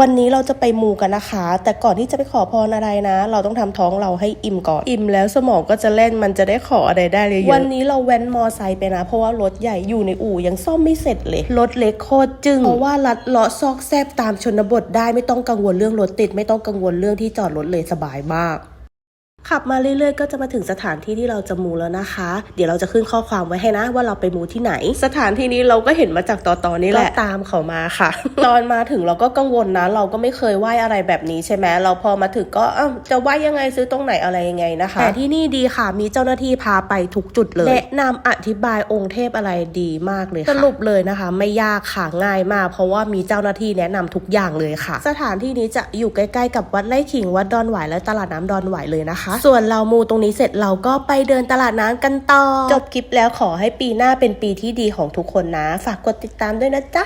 วันนี้เราจะไปมูกันนะคะ แต่ก่อนที่จะไปขอพรอะไรนะ เราต้องทำท้องเราให้อิ่มก่อน อิ่มแล้วสมองก็จะเล่นมันจะได้ขออะไรได้เลยวันนี้เราแว้นมอไซค์ไปนะ เพราะว่ารถใหญ่อยู่ในอู่ยังซ่อมไม่เสร็จเลย รถเล็กโคตรจึงเพราะว่าลัดเลาะซอกแซบตามชนบทได้ไม่ต้องกังวลเรื่องรถติด ไม่ต้องกังวลเรื่องที่จอดรถเลยสบายมาก ขับมาเรื่อยๆ ก็จะมาถึงสถานที่ที่เราจะมูแล้วนะคะ เดี๋ยวเราจะขึ้นข้อความไว้ให้นะ ว่าเราไปมูที่ไหน สถานที่นี้เราก็เห็นมาจากตอตอนนี้แหละก็ตามเขามาค่ะ ตอนมาถึงเราก็กังวลนะ เราก็ไม่เคยไหว้อะไรแบบนี้ใช่ไหมเราพอมาถึงก็เอ้าจะไหว้ยังไงซื้อตรงไหนอะไรยังไงนะคะ แต่ที่นี่ดีค่ะมีเจ้าหน้าที่พาไปทุกจุดเลยแนะนำอธิบายองค์เทพอะไรดีมากเลยค่ะสรุปเลยนะคะ ไม่ยากค่ะง่ายมาก เพราะว่ามีเจ้าหน้าที่แนะนำทุกอย่างเลยค่ะ สถานที่นี้จะอยู่ใกล้ๆกับวัดไร่ขิงวัดดอนหวายและตลาดน้ำดอนหวายเลยนะคะส่วนเรามูตรงนี้เสร็จเราก็ไปเดินตลาดน้ำกันต่อ จบคลิปแล้วขอให้ปีหน้าเป็นปีที่ดีของทุกคนนะ ฝากกดติดตามด้วยนะจ๊ะ